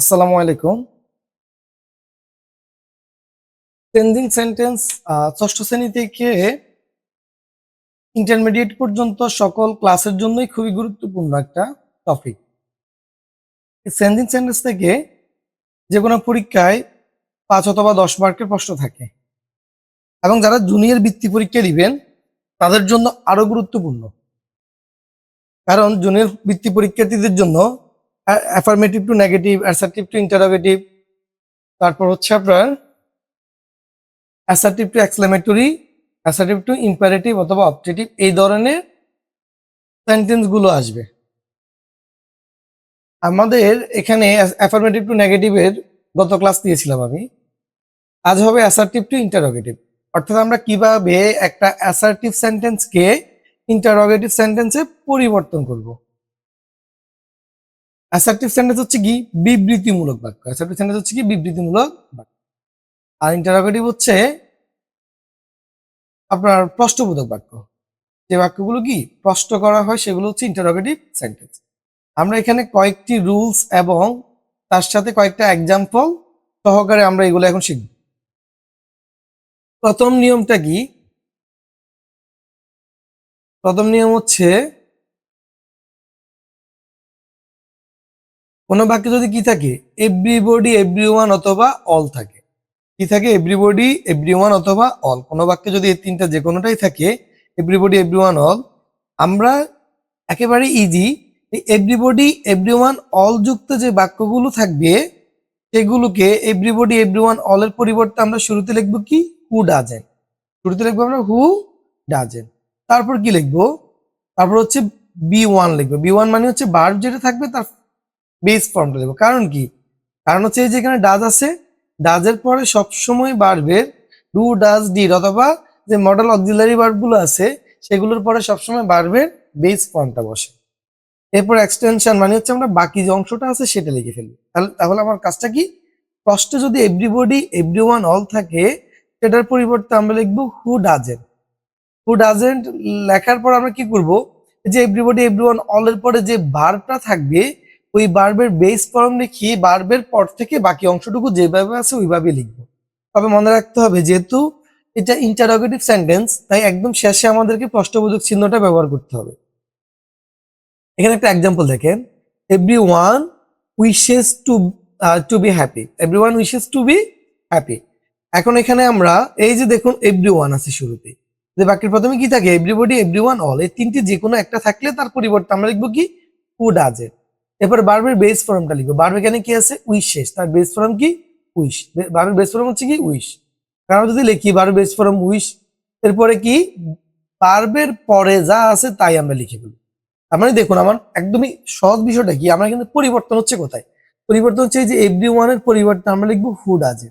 আসসালামু আলাইকুম। Changing sentence ষষ্ঠ শ্রেণি থেকে ইন্টারমিডিয়েট পর্যন্ত সকল ক্লাসের জন্যই খুবই গুরুত্বপূর্ণ একটা টপিক চেঞ্জিং সেন্টেন্স থেকে যে কোনো পরীক্ষায় পাঁচ অথবা দশ মার্কের প্রশ্ন থাকে। এবং যারা জুনিয়র বৃত্তি পরীক্ষা দিবেন, তাদের জন্য আরও গুরুত্বপূর্ণ। কারণ জুনিয়র বৃত্তি পরীক্ষার্থীদের জন্য affirmative to negative assertive to interrogative তারপর হচ্ছে আপনার assertive to exclamatory assertive to imperative অথবা অপটেটিভ এই ধরনের সেন্টেন্সগুলো আসবে। আমাদের এখানে অ্যাফার্মেটিভ টু নেগেটিভের গত ক্লাস দিয়েছিলাম আমি। আজ হবে অ্যাসার্টিভ টু ইন্টারোগেটিভ অর্থাৎ আমরা কীভাবে একটা অ্যাসার্টিভ সেন্টেন্সকে ইন্টারোগেটিভ সেন্টেন্সে পরিবর্তন করব। অ্যাসার্টিভ সেন্টেন্স হচ্ছে কি? বিবৃতিমূলক বাক্য। অ্যাসার্টিভ সেন্টেন্স হচ্ছে কি? বিবৃতিমূলক বাক্য। আর ইন্টারোগেটিভ হচ্ছে আপনার প্রশ্নবোধক বাক্য। যে বাক্যগুলো কি? প্রশ্ন করা হয়, সেগুলো হচ্ছে ইন্টারোগেটিভ সেন্টেন্স আমরা এখানে কয়েকটি রুলস এবং তার সাথে কয়েকটা এক্সাম্পল সহকারে আমরা এগুলো এখন শিখব। প্রথম নিয়মটা কি? প্রথম নিয়ম হচ্ছে কোনো বাক্যে যদি কি থাকে? এভরিবডি এভরি ওয়ান অথবা অল থাকে। কি থাকে? এভরিবডি এভরি ওয়ান অথবা অল কোনো বাক্যে যদি এই তিনটা যে কোনোটাই থাকে এভরিবডি এভরি ওয়ান অল আমরা একেবারে easy everybody every one all যুক্ত যে বাক্যগুলো থাকবে, সেগুলোকে এভরিবডি এভরিওয়ান অল এর পরিবর্তে আমরা শুরুতে লিখব কি? হু ডাজেন শুরুতে লিখব আমরা হু ডাজেন তারপর কি লিখব? তারপর হচ্ছে বি ওয়ান লিখব। বি ওয়ান মানে হচ্ছে বার্ব যেটা থাকবে তার বেস ফর্মটা লিখব কারণ কি? কারণ হচ্ছে এই যে এখানে ডাজ আছে ডাজের পরে সবসময় বাড়বের ডু ডাজ ডিড অথবা যে মডেল অক্সিলারি গুলো আছে, সেগুলোর পরে সবসময় বাড়বের বেস ফর্মটা বসে। এরপর এক্সটেনশন মানে হচ্ছে আমরা বাকি যে অংশটা আছে সেটা লিখে ফেলি তাহলে তাহলে আমার কাজটা কি? প্রশ্নে যদি এভরিবডি এভরি ওয়ান অল থাকে, সেটার পরিবর্তে আমরা লিখব হু ডাজেন্ট হু ডাজেন্ট লেখার পর আমরা কি করব? যে এভরিবডি এভরি ওয়ান অল এর পরে যে বারটা থাকবে ওই বার্বের বেস ফর্ম লিখি বার্বের পর থেকে বাকি অংশটুকু যেভাবে আছে ওইভাবে লিখব। তবে মনে রাখতে হবে, যেহেতু এটা ইন্টারোগেটিভ সেন্টেন্স তাই একদম শেষে আমাদেরকে প্রশ্নবোধক চিহ্নটা ব্যবহার করতে হবে। এখানে একটা এক্সাম্পল দেখেন। Every one wishes to to be happy every one wishes to be happy এখন এখানে আমরা, এই যে দেখুন এভরি ওয়ান আছে শুরুতে যে বাক্যের প্রথমে কি থাকে? এভরিবডি এভরি ওয়ান অল এই তিনটি যে কোনো একটা থাকলে তার পরিবর্তে আমরা লিখব কি? হু ডাজ ইট এরপর বার্বের বেস ফর্মটা লিখব। বার্ব এখানে কি আছে? উইশ শেষ তার বেস ফর্ম কি? উইশ। বার্বের বেস ফর্ম হচ্ছে কি? উইশ। কারণ যদি লিখি বার্বের বেস ফর্ম উইশ, এরপরে কি? বার্বের পরে যা আছে তাই আমরা লিখে ফেলব। তার মানে দেখুন, আমার একদমই সহজ বিষয়টা কি? আমরা কিন্তু পরিবর্তন হচ্ছে কোথায়? পরিবর্তন হচ্ছে এই যে এভরি ওয়ানের পরিবর্তে আমরা লিখব হুড আছে।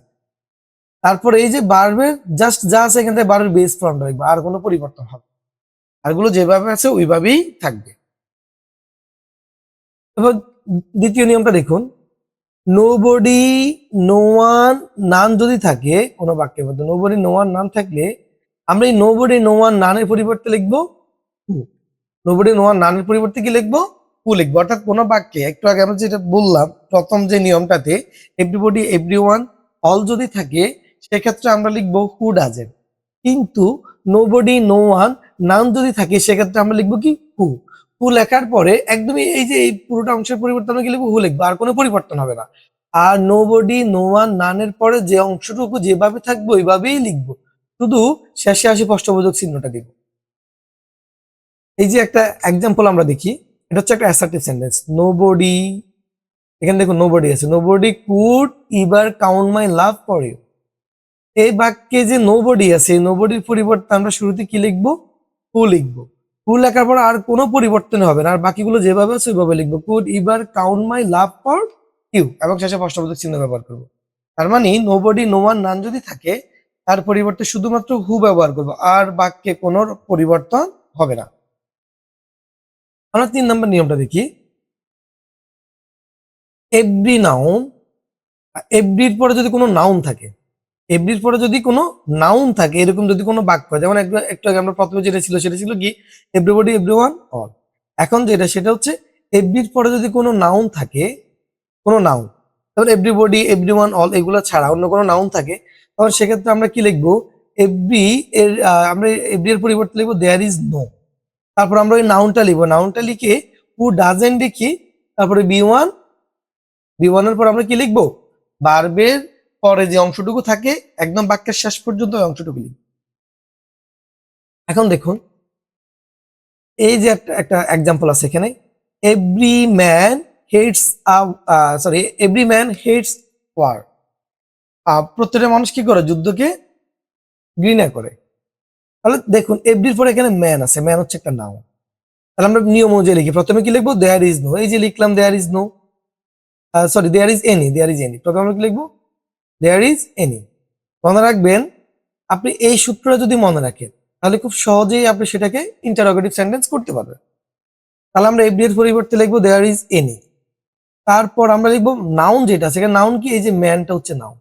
তারপরে এই যে বার্বের জাস্ট যা আছে এখান থেকে বার্বের বেস ফর্মটা লিখব। আর কোনো পরিবর্তন হবে আরগুলো যেভাবে আছে ওইভাবেই থাকবে। এবার দ্বিতীয় নিয়মটা দেখুন। Nobody no one none যদি থাকে, কোনো বাক্যের মধ্যে nobody no one none থাকলে আমরা এই নো বডি নো ওয়ান নানের পরিবর্তে লিখব হু নো ওয়ান নানের পরিবর্তে কি লিখব? হু লিখব। অর্থাৎ কোনো বাক্যে, একটু আগে আমরা যেটা বললাম, প্রথম যে নিয়মটাতে এভরিবডি এভরি ওয়ান অল যদি থাকে, সেক্ষেত্রে আমরা লিখব হু ডাজেন কিন্তু nobody no one none যদি থাকে, সেক্ষেত্রে আমরা লিখব কি? হু হু লেখার পরে একদমই এই যে এই পুরোটা অংশের পরিবর্তন কি হু লিখব। আর কোনো পরিবর্তন হবে না। আর নো বডি নো ওয়ান নানের পরে যে অংশটুকু যেভাবে থাকবে ওইভাবেই লিখব। শুধু শেষে আসি প্রশ্নবোধক চিহ্নটা দিব। এই যে একটা এক্সাম্পল আমরা দেখি, এটা হচ্ছে একটা অ্যাসার্টিভ সেন্টেন্স নো বডি এখানে দেখো নো বডি আছে। Nobody could ever count my love for you এই বাক্যে যে নো বডি আছে নো বডির পরিবর্তে আমরা শুরুতে কি লিখব? হু লিখব। হু লেখার পর আর কোনো পরিবর্তন হবে না। আর বাকিগুলো যেভাবে আছে, ওইভাবে লিখব। Could ever count my love for you এবং শেষে প্রশ্নবোধক চিহ্ন ব্যবহার করব। তার মানে nobody no one none যদি থাকে, তার পরিবর্তে শুধুমাত্র হু ব্যবহার করব। আর বাক্যে কোনো পরিবর্তন হবে না। আমরা তিন নম্বর নিয়মটা দেখি। এভরি নাউন এভরির পরে যদি কোনো নাউন থাকে এভরির পরে যদি কোনো নাউন থাকে, এরকম যদি কোনো বাক্য, যেমন একটু আগে আমরা প্রথমে যেটা ছিল, সেটা ছিল কি? এভরিবডি এভরি ওয়ান অল এখন যেটা, সেটা হচ্ছে এভরির পরে যদি কোনো নাউন থাকে, কোনো নাউন তখন এভরিবডি এভরি ওয়ান অল এগুলো ছাড়া অন্য কোনো নাউন থাকে, তখন সেক্ষেত্রে আমরা কি লিখব? এভরি এর আমরা এভরি এর পরিবর্তে লিখব দেয়ার ইজ নো তারপর আমরা ওই নাউনটা লিখব। নাউনটা লিখে হু ডাজেন্ট লিখি, তারপরে বি ওয়ান বি ওয়ানের পর আমরা কি লিখব? বার্বের পরে যে অংশটুকু থাকে, একদম বাক্যের শেষ পর্যন্ত ওই অংশটুকু লিখব। এখন দেখুন, এই যে একটা এক্সাম্পল আছে এখানে। Every man hates sorry every man hates war প্রত্যেকটা মানুষ কি করে? যুদ্ধকে ঘৃণা করে। তাহলে দেখুন এভরির পরে এখানে ম্যান আছে। ম্যান হচ্ছে একটা নাম তাহলে আমরা নিয়ম অনুযায়ী লিখি। প্রথমে কি লিখব? দেয়ার ইজ নো এই যে লিখলাম there is no sorry there is any there is any প্রথমে আমরা কি লিখব? দেয়ার ইজ এনি মনে রাখবেন, আপনি এই সূত্রটা যদি মনে রাখেন, তাহলে খুব সহজেই আপনি সেটাকে ইন্টারোগেটিভ সেন্টেন্স করতে পারবেন। তাহলে আমরা এফডি এর পরিবর্তে লিখব দেয়ার ইজ এনি তারপর আমরা লিখব নাউন যেটা সেখানে নাউন কি? এই যে ম্যানটা হচ্ছে নাউন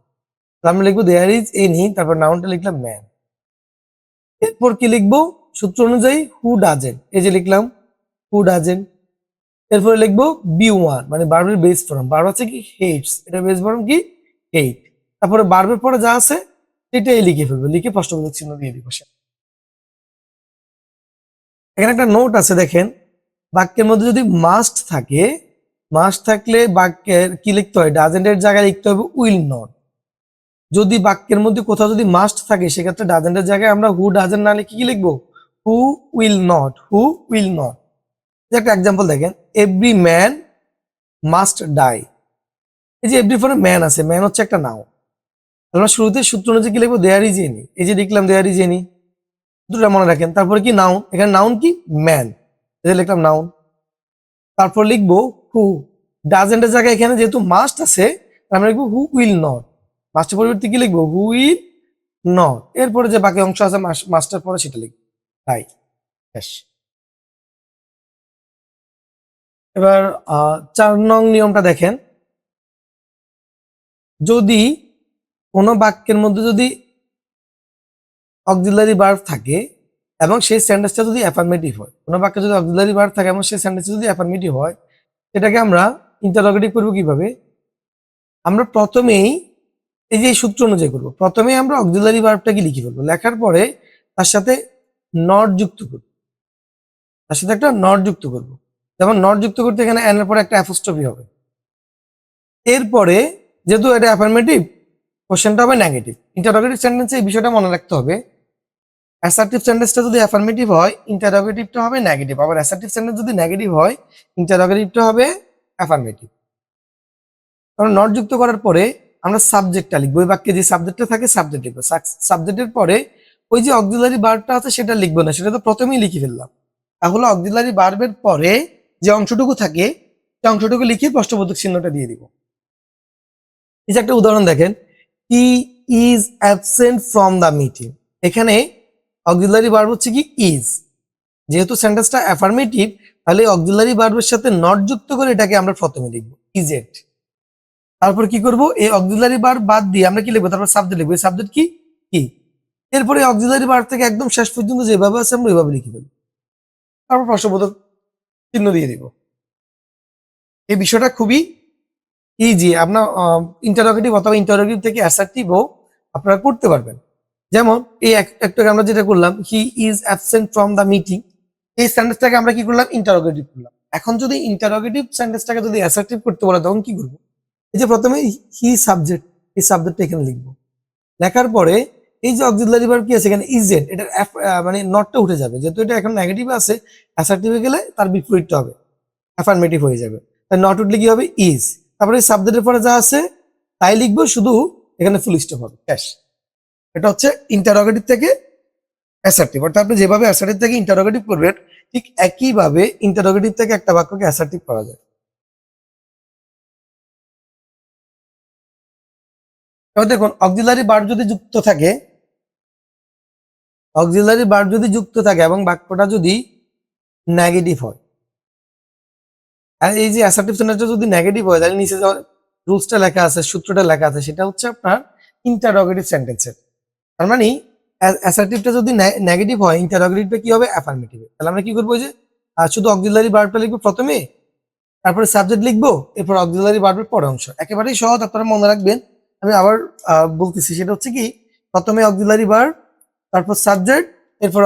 তাহলে আমরা লিখব দেয়ার ইজ এনি তারপর নাউনটা লিখলাম ম্যান এরপর কি লিখব? সূত্র অনুযায়ী হু ডাজেন এই যে লিখলাম হু ডাজেন এরপরে লিখব বি ওয়ান মানে বার্বের বেস ফর্ম বার্ব আছে কি? হেটস এটা বেস ফর্ম কি? হেট তারপরে বার্বের পরে যা আছে সেটাই লিখে ফেলবে, লিখে প্রশ্নবোধক চিহ্ন দিয়ে দিব এখানে একটা নোট আছে, দেখেন, বাক্যের মধ্যে যদি মাস্ট থাকে মাস্ট থাকলে বাক্যের কি লিখতে হয়? ডাজেন্টের জায়গায় লিখতে হবে উইল নট যদি বাক্যের মধ্যে কোথাও যদি মাস্ট থাকে, সেক্ষেত্রে ডাজেন্টের জায়গায় আমরা হু ডাজেন্ট না লিখে কি লিখব? Who will not who will not একটা এক্সাম্পল দেখেন এভরি ম্যান মাস্ট ডাই এই যে এভরি ফোনে ম্যান আছে ম্যান হচ্ছে একটা নাও আমরা শুরুতে সূত্র অনুযায়ী কি লিখব? দেয়ার ইজ এনি এই যে লিখলাম দেয়ার ইজ এনি দুটা মনে রাখেন। তারপরে কি নাউন এখানে নাউন কি? ম্যান এই লিখলাম নাউন তারপর লিখব হু ডাজেন্টের জায়গায় এখানে যেহেতু মাস্ট আছে আমরা লিখব হু উইল নট মাস্টের পরিবর্তে কি লিখব? হু উইল নট এরপরে যে বাকি অংশ আছে মাস্টার পরে সেটা লিখব। তাই। ব্যাস। এবার চার নং নিয়মটা দেখেন। যদি কোনো বাক্যের মধ্যে যদি অক্সিলারি ভার্ব থাকে এবং সেই সেন্টেন্সটা যদি অ্যাফার্মেটিভ হয়, কোনো বাক্যে যদি অক্সিলারি ভার্ব থাকে এবং সেই সেন্টেন্সটা যদি অ্যাফার্মেটিভ হয় সেটাকে আমরা ইন্টারোগেটিভ করব কীভাবে? আমরা প্রথমেই এই যে সূত্র অনুযায়ী করব, প্রথমেই আমরা অক্সিলারি ভার্বটাকে লিখে ফেলব। লেখার পরে তার সাথে নট যুক্ত করব। তার সাথে একটা নট যুক্ত করব। যেমন নট যুক্ত করতে এখানে এনের পরে একটা অ্যাপোস্ট্রফি হবে। এরপরে যেহেতু এটা অ্যাফার্মেটিভ কোশ্চেনটা হবে নেগেটিভ ইন্টারোগেটিভ সেন্টেন্সে এই বিষয়টা মনে রাখতে হবে। অ্যাসার্টিভ সেন্টেন্সটা যদি অ্যাফার্মেটিভ হয় ইন্টারোগেটিভটা হবে নেগেটিভ আবার অ্যাসার্টিভ সেন্টেন্স যদি নেগেটিভ হয় ইন্টারোগেটিভটা হবে অ্যাফার্মেটিভ কারণ নট যুক্ত করার পরে আমরা সাবজেক্টটা লিখব। ওই বাক্যে যে সাবজেক্টটা থাকে সাবজেক্ট লিখব। সাবজেক্টের পরে ওই যে অক্সিলারি বার্বটা আছে, সেটা লিখব না। সেটা তো প্রথমেই লিখে ফেললাম। তাহলে অক্সিলারি বার্বের পরে যে অংশটুকু থাকে সেই অংশটুকু লিখে প্রশ্নবোধক চিহ্নটা দিয়ে দিব। এই যে একটা উদাহরণ দেখেন। He is absent from the meeting এখানে অক্সিলারি ভার্ব হচ্ছে কি? ইজ যেহেতু সেন্টেন্সটা অ্যাফার্মেটিভ তাহলে অক্সিলারি ভার্বের সাথে নট যুক্ত করে এটাকে আমরা প্রথমে লিখব। ইজ এট তারপর কি করব? এই অক্সিলারি ভার্ব বাদ দিয়ে আমরা কি লিখব? তারপর সাবজেক্ট লিখব। এই সাবজেক্ট কি? কি এরপরে অক্সিলারি ভার্ব থেকে একদম শেষ পর্যন্ত যেভাবে আছে আমরা ওইভাবে লিখে দেবো তারপর প্রশ্নবোধক চিহ্ন দিয়ে দিব। এই বিষয়টা খুবই ইজি আপনার ইন্টারোগেটিভ অথবা ইন্টারোগেটিভ থেকে অ্যাসার্টিভও আপনারা করতে পারবেন। যেমন, এই এক- একটু আগে আমরা যেটা করলাম he is absent from the meeting এই সেন্টেন্সটাকে আমরা কি করলাম? ইন্টারোগেটিভ করলাম। এখন যদি ইন্টারোগেটিভ সেন্টেন্সটাকে যদি অ্যাসার্টিভ করতে বলে, তখন কি করব? এই যে প্রথমে হি সাবজেক্ট এই সাবজেক্টটা এখানে লিখব। লেখার পরে, এই যে অক্সিলারি ভার্ব কি আছে? এখানে ইজেড এটা মানে নটটা উঠে যাবে। যেহেতু এটা এখন নেগেটিভ আছে অ্যাসার্টিভে গেলে তার বিপরীতটা হবে। অ্যাফার্মেটিভ হয়ে যাবে। তাই নট উঠলে কি হবে? ইজ তারপরে সাবজেক্টের পরে যা আছে, তাই লিখব শুধু এখানে ফুল স্টপ হবে ক্যাশ এটা হচ্ছে ইন্টারোগেটিভ থেকে অ্যাসার্টিভ অর্থাৎ আপনি যেভাবে অ্যাসার্টিভ থেকে ইন্টারোগেটিভ করবেন, ঠিক একইভাবে ইন্টারোগেটিভ থেকে একটা বাক্যকে অ্যাসার্টিভ করা যায়। এবার দেখুন অক্সিলারি বার যদি যুক্ত থাকে অক্সিলারি বার যদি যুক্ত থাকে এবং বাক্যটা যদি নেগেটিভ হয় এই যে অ্যাসার্টিভ সেন্টেন্সটা যদি নেগেটিভ হয়, তাহলে নিচে রুলসটা লেখা আছে, সূত্রটা লেখা আছে, সেটা হচ্ছে আপনার ইন্টারোগেটিভ সেন্টেন্সের তার মানে অ্যাসার্টিভটা যদি নেগেটিভ হয় ইন্টারোগেটিভটা কি হবে? অ্যাফার্মেটিভ তাহলে আমরা কি করব যে শুধু অক্সিলারি বার্বটা লিখব প্রথমে, তারপরে সাবজেক্ট লিখব, এরপর অক্সিলারি ভার্বের পরে অংশ। একেবারেই সহজ, আপনারা মনে রাখবেন। আমি আবার বলতেছি, সেটা হচ্ছে কি, প্রথমে অক্সিলারি ভার্ব তারপর সাবজেক্ট এরপর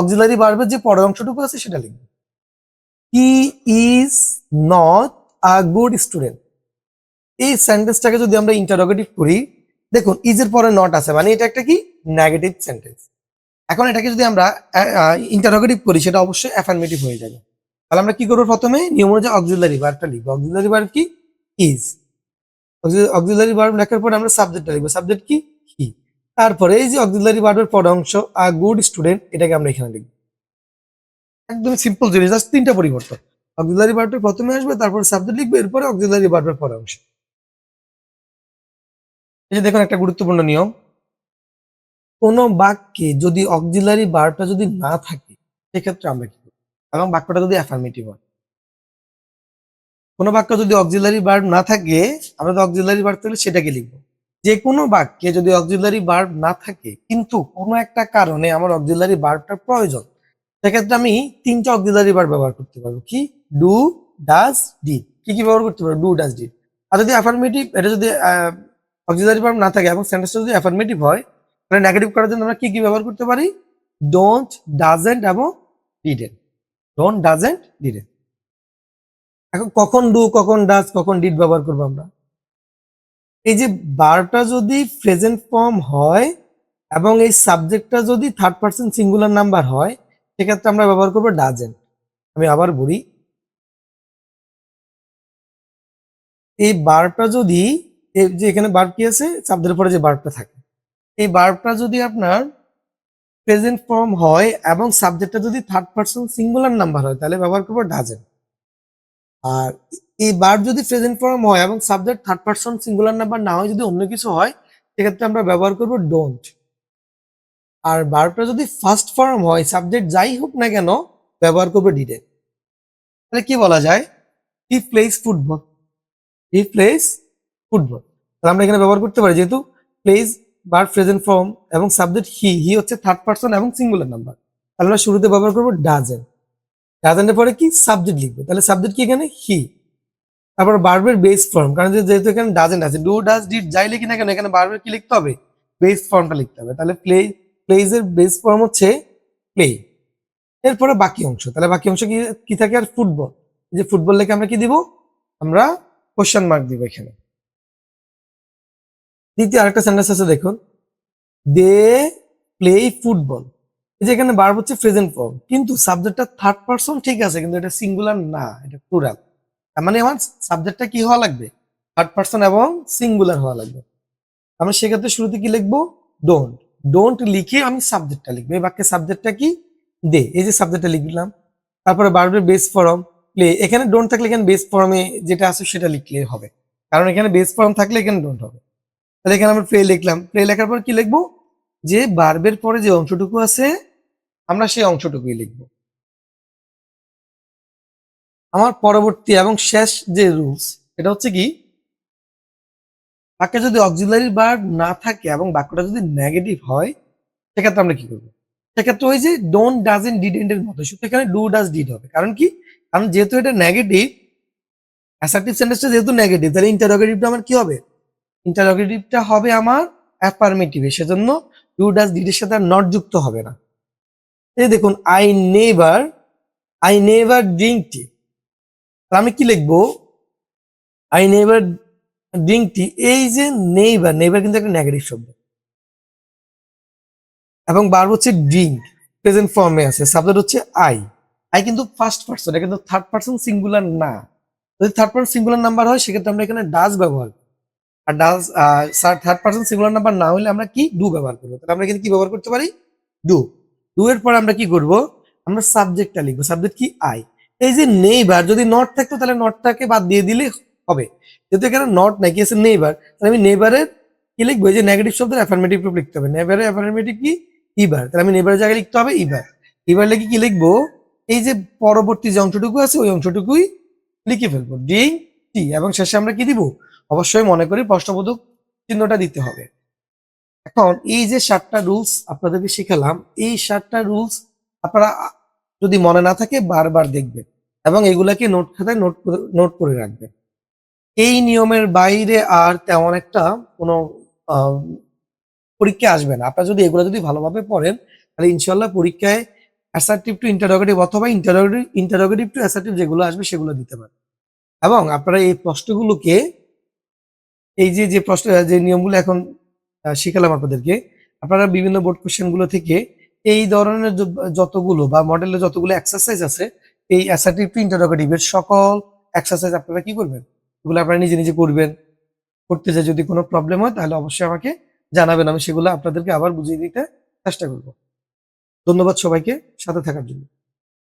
অক্সিলারি ভার্বের যে পরের অংশটুকু আছে, সেটা লিখব। He is not a good student এই সেন্টেন্সটাকে যদি আমরা ইন্টারোগেটিভ করি, দেখুন ইজ এর পরে নট আছে মানে এটা একটা কি? নেগেটিভ সেন্টেন্স এখন এটাকে যদি আমরা ইন্টারোগেটিভ করি, সেটা অবশ্যই অ্যাফার্মেটিভ হয়ে যাবে। তাহলে আমরা কি করব প্রথমে? নিয়ম অনুযায়ী অক্সিলারি ভার্বটা লিখব। অক্সিলারি ভার্ব কি? ইজ অক্সিলারি ভার্ব লেখার পরে আমরা সাবজেক্টটা লিখব। সাবজেক্ট কি? হি তারপরে এই যে অক্সিলারি ভার্বের পর অংশ আ গুড স্টুডেন্ট এটাকে আমরা এখানে লিখব। একদম সিম্পল জিনিস জাস্ট তিনটা পরিবর্তন। অক্সিলারি ভার্বটা প্রথমে আসবে, তারপর সাবজেক্ট লিখবে, এরপরে অক্সিলারি ভার্বের পরে অংশ। এই যে দেখুন একটা গুরুত্বপূর্ণ নিয়ম। কোন বাক্যে যদি অক্সিলারি ভার্বটা যদি না থাকে, সেক্ষেত্রে আমরা কি এবং বাক্যটা যদি অ্যাফার্মেটিভ হয়। কোনো বাক্য যদি অক্সিলারি ভার্ব না থাকে, আমরা তো অক্সিলারি ভার্ব তাহলে সেটাকে লিখব। যে কোনো বাক্যে যদি অক্সিলারি ভার্ব না থাকে, কিন্তু কোনো একটা কারণে আমার অক্সিলারি ভার্বটার প্রয়োজন সেক্ষেত্রে আমি তিনটা অক্সিলারি ভার্ব ব্যবহার করতে পারব। কি? ডু ডাজ ডিড কি কি ব্যবহার করতে পারব? ডু ডাজ ডিড আর যদি অ্যাফার্মেটিভ এটা যদি অক্সিলারি ভার্ব না থাকে এবং সেন্টেন্সটা যদি অ্যাফার্মেটিভ হয়, তাহলে নেগেটিভ করার জন্য আমরা কি কি ব্যবহার করতে পারি? ডোন্ট ডাজেন্ট এবং ডিডেন্ট ডোন্ট ডাজেন্ট ডিডেন্ট এখন কখন ডু কখন ডাজ কখন ডিড ব্যবহার করব আমরা? এই যে বারটা যদি প্রেজেন্ট ফর্ম হয় এবং এই সাবজেক্টটা যদি থার্ড পার্সন সিঙ্গুলার নাম্বার হয় সেক্ষেত্রে আমরা ব্যবহার করব ডাজেন্ট আমি আবার বলি, এই বারটা যদি যে এখানে বার্ব কি আছে? শব্দের পরে যে বার্বটা থাকে। এই বার্বটা যদি আপনার প্রেজেন্ট ফর্ম হয় এবং সাবজেক্টটা যদি থার্ড পার্সন সিঙ্গুলার নাম্বার হয়, তাহলে ব্যবহার করব ডাজেন্ট আর এই বার্ব যদি প্রেজেন্ট ফর্ম হয় এবং subject third person singular number না হয়, যদি অন্য কিছু হয়, সেক্ষেত্রে আমরা ব্যবহার করব ডোন্ট। আর বার্বটা যদি ফার্স্ট ফর্ম হয় সাবজেক্ট যাই হোক না কেন, ব্যবহার করব ডিডেড তাহলে কি বলা যায়? He plays football he plays football তাহলে আমরা এখানে ব্যবহার করতে পারি, যেহেতু প্লেস বার্ব প্রেজেন্ট ফর্ম এবং সাবজেক্ট হি হি হচ্ছে থার্ড পার্সন এবং সিঙ্গুলার নাম্বার তাহলে আমরা শুরুতে ব্যবহার করব ডাজেন্ট ডাজেন্টের পরে কি? সাবজেক্ট লিখব। তাহলে সাবজেক্ট কি এখানে? হি তারপর বার্বের বেস ফর্ম কারণ যেহেতু এখানে ডাজেন্ট আছে ডু ডাজ ডিড যাই লিখি না কেন, এখানে বার্বের কি লিখতে হবে? বেস ফর্মটা লিখতে হবে। তাহলে প্লে প্লেজের বেস ফর্ম হচ্ছে প্লে এরপরে বাকি অংশ। তাহলে বাকি অংশ কি কি থাকে? আর ফুটবল যে ফুটবল লেখে আমরা কি দিব? আমরা কোশ্চেন মার্ক দিব এখানে। দ্বিতীয় আরেকটা সেন্টেন্স আছে, দেখুন। দে প্লে ফুটবল এই যে এখানে বার হচ্ছে প্রেজেন্ট ফর্ম কিন্তু সাবজেক্টটা থার্ড পার্সন ঠিক আছে, কিন্তু এটা সিঙ্গুলার না, এটা প্লুরাল তার মানে আমার সাবজেক্টটা কি হওয়া লাগবে? থার্ড পার্সন এবং সিঙ্গুলার হওয়া লাগবে। আমরা সেক্ষেত্রে শুরুতে কি লিখব? ডোন্ট ডোন্ট লিখে আমি সাবজেক্টটা লিখব। এই বাক্যের সাবজেক্টটা কি? দে। এই যে সাবজেক্টটা লিখলাম। তারপরে বারবার বেস ফর্ম প্লে এখানে ডোন্ট থাকলে এখানে বেস ফর্মে যেটা আছে সেটা লিখলে হবে। কারণ এখানে বেস ফর্ম থাকলে এখানে ডোন্ট হবে। তাহলে এখানে আমরা প্লে লিখলাম। প্লে লেখার পর কি লিখব? যে বার্বের পরে যে অংশটুকু আছে, আমরা সেই অংশটুকুই লিখব। আমার পরবর্তী এবং শেষ যে রুলস এটা হচ্ছে কি? বাক্যে যদি অক্সিলারি ভার্ব না থাকে এবং বাক্যটা যদি নেগেটিভ হয়, সেক্ষেত্রে আমরা কি করব? সেক্ষেত্রে ওই যে ডোন্ট ডাজেন ডিড এর মতো এখানে ডু ডাজ ডিড হবে। কারণ কি? কারণ যেহেতু এটা নেগেটিভ অ্যাসার্টিভ সেন্টেন্সটা যেহেতু নেগেটিভ তাহলে ইন্টারোগেটিভটা আমার কি হবে? ইন্টারোগেটিভটা হবে আমার অ্যাফার্মেটিভ সেজন্য ডু ডাজ ডিড এর সাথে আর নট যুক্ত হবে না। এই দেখুন I never I never drink tea আমি কি লিখব? আই নেভার ড্রিঙ্ক টি এই যে নেইবার নেইবার কিন্তু একটা নেগেটিভ শব্দ। এবং বার হচ্ছে ড্রিঙ্ক প্রেজেন্ট ফর্মে আছে। সাবজেক্ট হচ্ছে আই আই কিন্তু ফার্স্ট পার্সন কিন্তু থার্ড পার্সন সিঙ্গুলার না। যদি থার্ড পার্সন সিঙ্গুলার নাম্বার হয়, সেক্ষেত্রে আমরা এখানে ডাজ ব্যবহার। আর does third person singular number না হলে আমরা কি ডু ব্যবহার করব? তাহলে আমরা এখানে কি ব্যবহার করতে পারি? ডু ডু এর পর আমরা কি করব? আমরা সাবজেক্টটা লিখব। সাবজেক্ট কি আই এই যে নেইবার যদি নট থাকতো, তাহলে নটটাকে বাদ দিয়ে দিলে হবে। যেহেতু এখানে নট নাই কি আছে নেইবার তাহলে আমি নেইবারের কি লিখব? যে নেগেটিভ শব্দের অ্যাফার্মেটিভ রূপ লিখতে হবে। নেইবারের অ্যাফার্মেটিভ কি? ইবার তাহলে আমি নেইবারের জায়গায় লিখতে হবে ইবার ইবার লিখে কি লিখব? এই যে পরবর্তী যে অংশটুকু আছে, ওই অংশটুকুই লিখে ফেলব। ড্রিং টি এবং শেষে আমরা কি দিব? অবশ্যই মনে করি প্রশ্নবোধক চিহ্নটা দিতে হবে। এখন এই যে সাতটা রুলস আপনাদেরকে শিখালাম, এই সাতটা রুলস আপনারা যদি মনে না থাকে বারবার দেখবেন এবং এগুলাকে নোট খাতায় নোট নোট করে রাখবেন। এই নিয়মের বাইরে আর তেমন একটা কোনো পরীক্ষা আসবে না। আপনারা যদি এগুলো যদি ভালোভাবে পড়েন, তাহলে ইনশাল্লাহ পরীক্ষায় অ্যাসার্টিভ টু ইন্টারোগেটিভ অথবা ইন্টারোগেটিভ ইন্টারোগেটিভ টু অ্যাসার্টিভ যেগুলো আসবে সেগুলো দিতে পারেন। এবং আপনারা এই প্রশ্নগুলোকে, এই যে যে প্রশ্ন, যে নিয়মগুলো এখন শিখালাম আপনাদেরকে, আপনারা বিভিন্ন বোর্ড কোশ্চেনগুলো থেকে এই ধরনের যতগুলো বা মডেলের যতগুলো এক্সারসাইজ আছে, এই অ্যাসার্টিভ টু ইন্টারোগেটিভের সকল এক্সারসাইজ আপনারা কি করবেন? এগুলো আপনারা নিজে নিজে করবেন। করতে যায় যদি কোনো প্রবলেম হয়, তাহলে অবশ্যই আমাকে জানাবেন। আমি সেগুলো আপনাদেরকে আবার বুঝিয়ে দিতে চেষ্টা করব। ধন্যবাদ সবাইকে। সাথে থাকার জন্য।